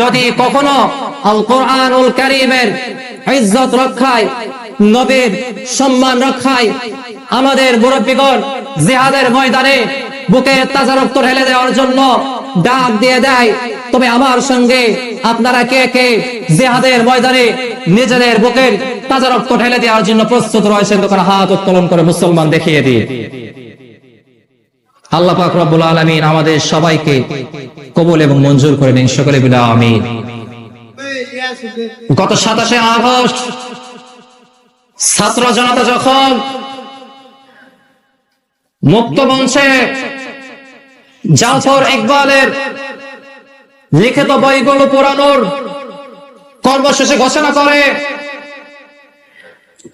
যদি কখনো আল কোরআনুল কারীমের ইজ্জত রক্ষায়, নবীর সম্মান রক্ষায় আমাদের মুরব্বীগণ জিহাদের ময়দানে বুকে তাজা রক্ত ঢেলে দেওয়ার জন্য ডাক দিয়ে দেয়, তবে আমার সঙ্গে আপনারা কে কে জিহাদের ময়দানে নিজেদের বুকের তাজা রক্ত ঢেলে দেওয়ার জন্য প্রস্তুত রয়েছেন? তখন হাত উত্তোলন করে মুসলমান দেখিয়ে দিয়ে আল্লাহ পাক রব্বুল আলামিন আমাদের সবাইকে কবুল এবং মঞ্জুর করে নিন। সকলে বিলা আমিন। গত সাতাশে আগস্ট ছাত্র জনতা যখন মুক্ত মঞ্চে জাফর ইকবালের লিখিত বইগুলো পোড়ানোর কর্মশেষে ঘোষণা করে,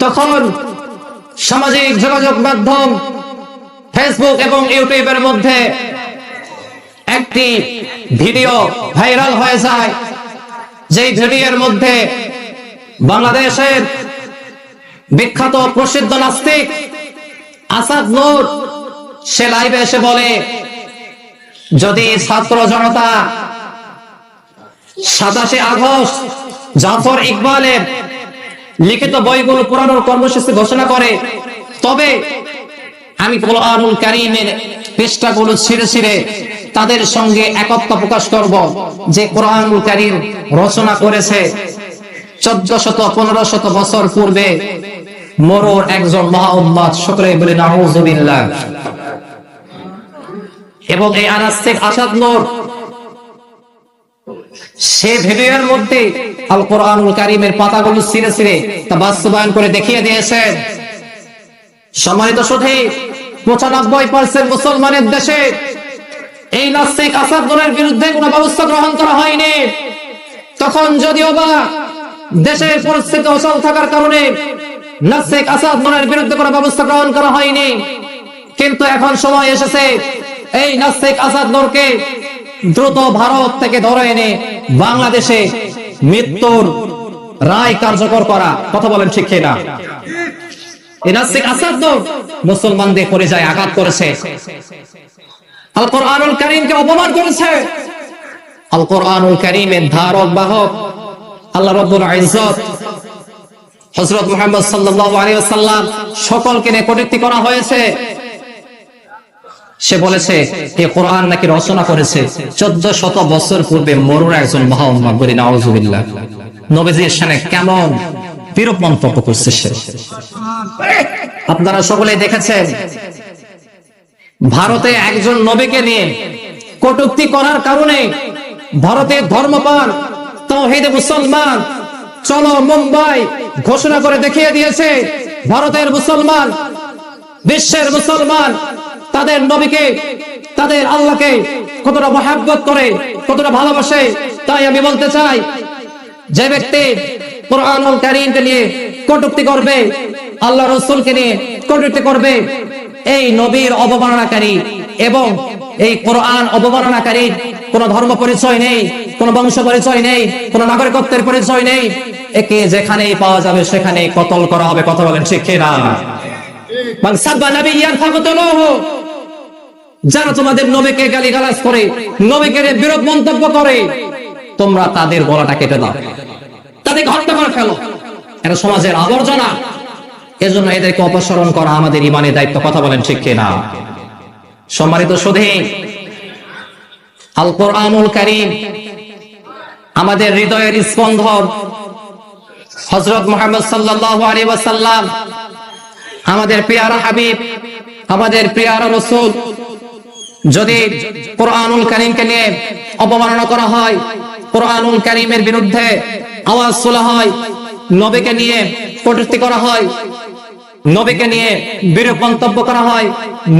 তখন সামাজিক যোগাযোগ মাধ্যম ফেসবুক এবং ইউটিউবের মধ্যে একটি ভিডিও ভাইরাল হয়ে যায়। যেই ভিডিওর মধ্যে বাংলাদেশের বিখ্যাত প্রসিদ্ধ নাস্তিক আসাদ নূর, সে লাইভে এসে বলে, যদি ছাত্র জনতা সাতাশে আগস্ট জাফর ইকবালের লিখিত বইগুলো পুরানোর কর্মসূচি ঘোষণা করে, তবে আমি কোরআনুল কারীমের পৃষ্ঠাগুলো ছিঁড়ে ছিঁড়ে তাদের সঙ্গে একত্র প্রকাশ করব যে কোরআনুল কারীম রচনা করেছে চোদ্দ শত পনেরো শত বছর পূর্বে মরোর একজন মহা সকলে বলে নাউজুবিল্লাহ এবং এই আনাস্তিক আসাদ নূর, সে ভিডিওর মধ্যে আল কোরআনুল কারীমের পাতাগুলো ছিঁড়ে ছিঁড়ে তা বাস্তবায়ন করে দেখিয়ে দিয়েছেন। সম্মানিত সুধী পঁচানব্বই পার্সেন্ট মুসলমানের দেশে এই নাস্তিক আসাদুলের বিরুদ্ধে কোনো ব্যবস্থা গ্রহণ করা হয়নি। তখন যদিও বা দেশের পরিস্থিতি অচল থাকার কারণে নাস্তিক আসাদুলের বিরুদ্ধে কোনো ব্যবস্থা গ্রহণ করা হয়নি। কিন্তু এখন সময় এসেছে এই নাস্তিক আসাদ নূরকে দ্রুত ভারত থেকে ধরে এনে বাংলাদেশে মৃত্যুর রায় কার্যকর করা। কথা বলেন ঠিক না এই নাস্তিক আসাদ মুসলমানদের আঘাত করেছে। আল কোরআনুল অপমান করেছে। আল কোরআনুল ধারক, বাহক, আল্লাহ ইজ্জত। হযরত মুহাম্মদ সাল্লাল্লাহু আলাইহি ওয়াসাল্লাম সকলকে করা হয়েছে। সে বলেছে এই কোরআন নাকি রচনা করেছে? চোদ্দ শত বছর পূর্বে মরুর একজন মোহাম্মদ বলি নাউজুবিল্লাহ। নবীজির সামনে কেমন বিরূপ মন্তব্য করছে সে। আপনারা সকলে দেখেছেন, ভারতে একজন নবীকে নিয়ে কটুক্তি করার কারণে ভারতের ধর্মপান তৌহিদ মুসলমান চলো মুম্বাই ঘোষণা করে দেখিয়ে দিয়েছে, ভারতের মুসলমান, বিশ্বের মুসলমান, তাদের নবীকে, তাদের আল্লাহকে কতটা মহাব্বত করে, কতটা ভালোবাসে, তাই আমি বলতে চাই, যে ব্যক্তি কোরআনুল কারীমকে নিয়ে কটূক্তি করবে, আল্লাহ রসুলকে নিয়ে কটূক্তি করবে। এই নবীর অবমাননাকারী এবং এই কোরআন অবমাননাকারী কোন ধর্ম পরিচয় নেই, কোন বংশ পরিচয় নেই, কোন নাগরিকত্বের পরিচয় নেই। একে পাওয়া যাবে সেখানে কতল করা হবে, কথা বলেন নাবিয়ান যারা তোমাদের নবীকে গালিগালাজ করে, নবীকে বিরোধ মন্তব্য করে, তোমরা তাদের গলাটা কেটে দাও। তাদেরকে হত্যা করে ফেলো। এটা সমাজের আবর্জনা। এজন্য এদেরকে অপসারণ করা আমাদের ইমানের দায়িত্ব, কথা বলেন ঠিক কিনা? সম্মানিত সুধী আল কোরআনুল কারীম আমাদের হৃদয়ের স্পন্দন। হযরত মুহাম্মদ সাল্লাল্লাহু আলাইহি ওয়াসাল্লাম, আমাদের পেয়ারা হাবিব, আমাদের পেয়ারা রসুল, যদি কোরআনুল করিমকে নিয়ে অপমাননা করা হয়, কোরআনুল করিমের বিরুদ্ধে আওয়াজ তোলা হয়, নবীকে নিয়ে কটূক্তি করা হয়, নবীকে নিয়ে বিরূপ মন্তব্য করা হয়,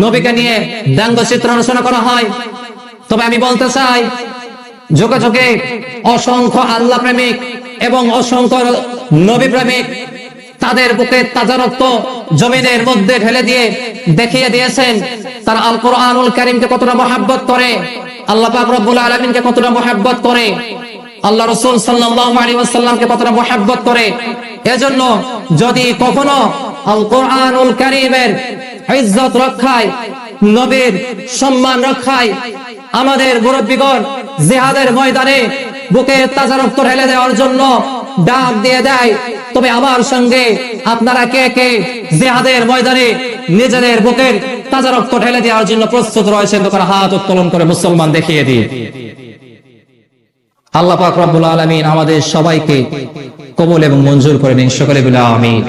নবীকে নিয়ে ব্যঙ্গ চিত্র রচনা করা হয়। তবে আমি বলতে চাই, যুগে যুগে অসংখ্য আল্লাহ প্রেমিক এবং অসংখ্য নবী প্রেমিক তাদের বুকে তাজা রক্ত জমিনের মধ্যে ঢেলে দিয়ে দেখিয়ে দিয়েছেন। তারা আল কোরআনুল কারীমকে কতটা মহাব্বত করে, আল্লাহ পাক রব্বুল আলামিনকে কতটা মহাব্বত করে। আল্লাহ রসুল সাল্লাল্লাহু আলাইহি ওয়াসাল্লামকে কতটা মহাব্বত করে। এজন্য যদি কখনো আল কোরআনুল কারীমের ইজ্জত রক্ষায়, নবীর সম্মান রক্ষায়, আমাদের মুরব্বীগণ জেহাদের ময়দানে বুকে তাজা রক্ত ঢেলে দেওয়ার জন্য ডাক দিয়ে দেয়, তবে আমার সঙ্গে আপনারা কে কে জেহাদের ময়দানে নিজেদের বুকের তাজা রক্ত ঢেলে দেওয়ার জন্য প্রস্তুত রয়েছেন তখন হাত উত্তোলন করে মুসলমান দেখিয়ে দিই আল্লাহ পাক রব্বুল আলামিন আমাদের সবাইকে কবুল এবং মঞ্জুর করে নিন। সকলে বলে আমিন।